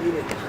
eat it.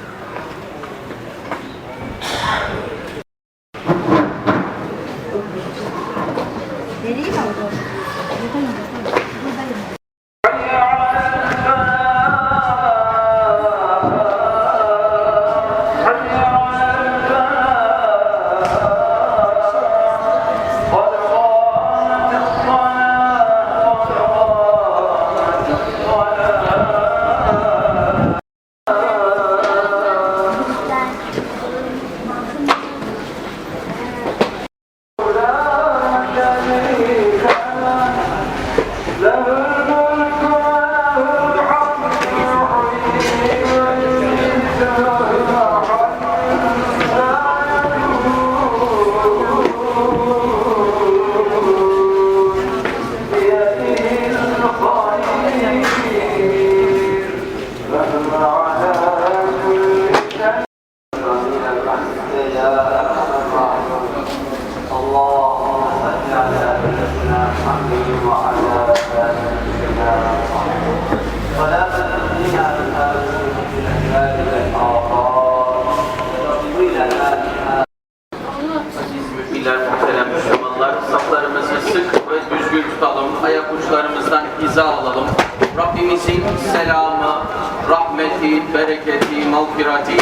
Mağfirati,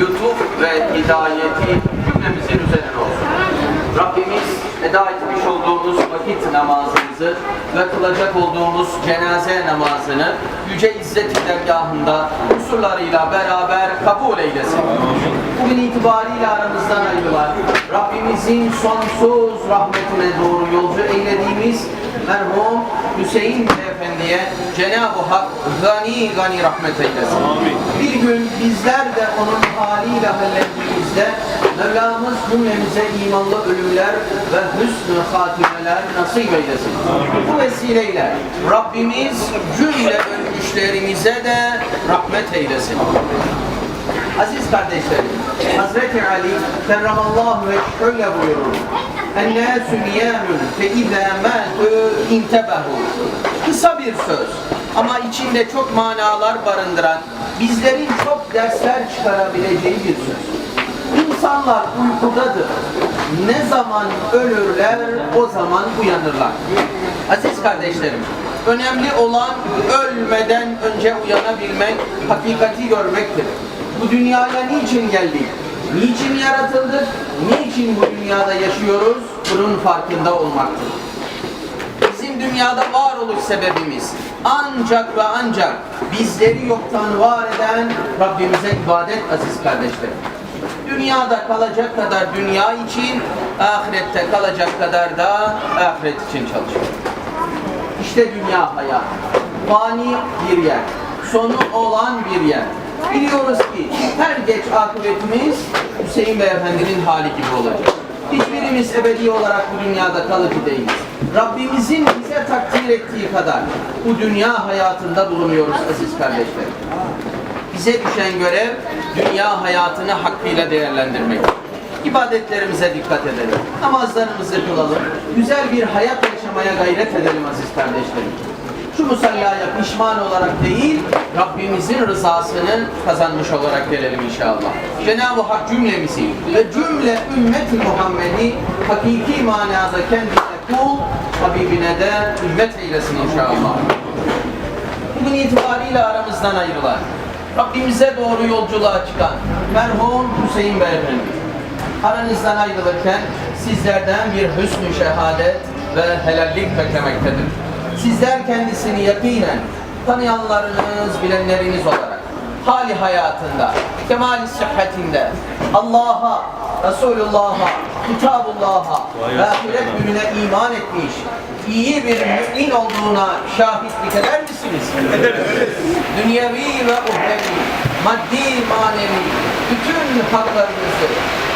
lütuf ve hidayeti cümlemizin üzerine olsun. Rabbimiz eda etmiş olduğumuz vakit namazımızı ve kılacak olduğumuz cenaze namazını Yüce İzzet dergahında unsurlarıyla beraber kabul eylesin. Bugün itibariyle aramızdan ayrılan Rabbimizin sonsuz rahmetine doğru yolcu eylediğimiz merhum Hüseyin Beyefendi'ye Cenab-ı Hak gani gani rahmet eylesin. Bir gün bizler de onun haliyle hallettiğimizde Mevlamız cümlemize imanlı ölümler ve hüsnü hatimeler nasip eylesin. Bu vesileyle Rabbimiz cümle ölmüşlerimize de rahmet eylesin. Aziz kardeşlerim, Hazreti Ali kerramallahu ve şöyle buyurur. Niyâmün fe izâ mâtû intebehu. Kısa bir söz ama içinde çok manalar barındıran, bizlerin çok dersler çıkarabileceği bir söz. İnsanlar uykudadır. Ne zaman ölürler o zaman uyanırlar. Aziz kardeşlerim, önemli olan ölmeden önce uyanabilmek, hakikati görmektir. Bu dünyaya niçin geldik? Niçin yaratıldık? Niçin bu dünyada yaşıyoruz? Bunun farkında olmaktır. Bizim dünyada varoluş sebebimiz ancak ve ancak bizleri yoktan var eden Rabbimize ibadet aziz kardeşlerim. Dünyada kalacak kadar dünya için, ahirette kalacak kadar da ahiret için çalışıyor. İşte dünya hayatı. Fani bir yer. Sonu olan bir yer. Biliyoruz ki her geç akıbetimiz Hüseyin Beyefendi'nin hali gibi olacak. Hiçbirimiz ebedi olarak bu dünyada kalıcı değiliz. Rabbimizin bize takdir ettiği kadar bu dünya hayatında bulunuyoruz aziz kardeşlerim. Bize düşen görev dünya hayatını hakkıyla değerlendirmek. İbadetlerimize dikkat edelim. Namazlarımızı kılalım. Güzel bir hayat yaşamaya gayret edelim aziz kardeşlerim. Şu musallaya pişman olarak değil, Rabbimizin rızasını kazanmış olarak gelelim inşallah. Cenab-ı Hak cümlemizi ve cümle ümmet-i Muhammed'i hakiki manada kendine kul, Habibine de ümmet eylesin inşallah. Bugün itibariyle aramızdan ayrılan, Rabbimize doğru yolculuğa çıkan merhum Hüseyin Beyefendi. Aranızdan ayrılırken sizlerden bir hüsnü şehadet ve helallik beklemektedir. Sizler kendisini yakinen tanıyanlarınız, bilenleriniz olarak hali hayatında, kemali sıhhatinde Allah'a, Resulullah'a, Kitabullah'a ve ahiret gününe iman etmiş, iyi bir mümin olduğuna şahitlik eder misiniz? Ederiz. Dünyevi ve uhrevi, maddi, manevi, bütün haklarınızı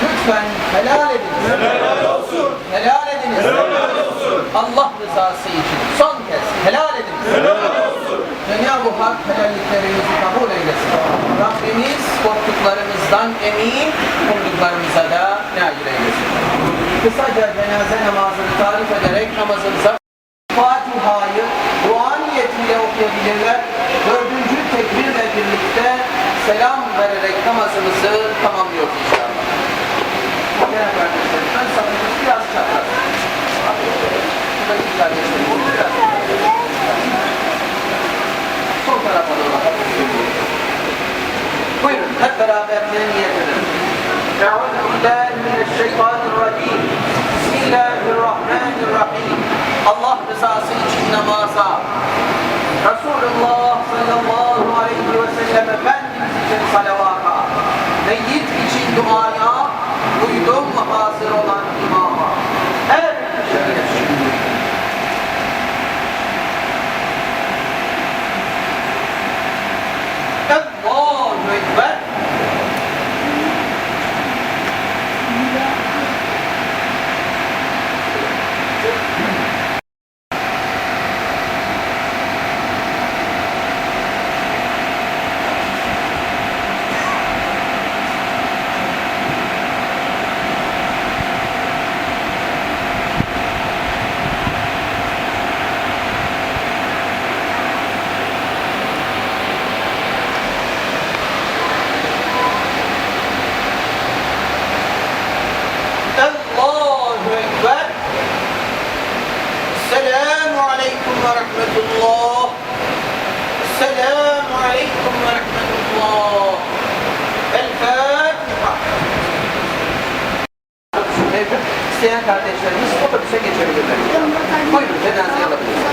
lütfen helal ediniz. Helal olsun. Helal ediniz. Helal olsun. Allah rızası için son kez helal ediniz. Helal olsun. Cenab-ı Hak helalliklerinizi kabul eylesin. Rabbimiz korktuklarımızdan emin, umduklarımıza da nail eylesin. Kısaca cenaze namazını tarif ederek namazımıza Fatiha'yı dua niyetiyle okuyabilirler. Dördüncü tekbirle birlikte selam vererek gidiyoruz inşallah. Muhterem kardeşlerim, ön safımız biraz çapraz. Buradaki kardeşlerim, bunu biraz Sol tarafa doğru. Buyurun, hep beraber edelim. Euzu billahi mineşşeytanirracim. Bismillahirrahmanirrahim. Allah rızası için namaza. Sallallahu aleyhi ve sellem Efendimiz için salavata. Meyyit için duaya. Duydum hazır olan ورحمة الله السلام عليكم ورحمة الله الفاتحة İsteyen kardeşlerimiz otobüse geçebilirler. Buyurun cenazeyi alabilirsiniz.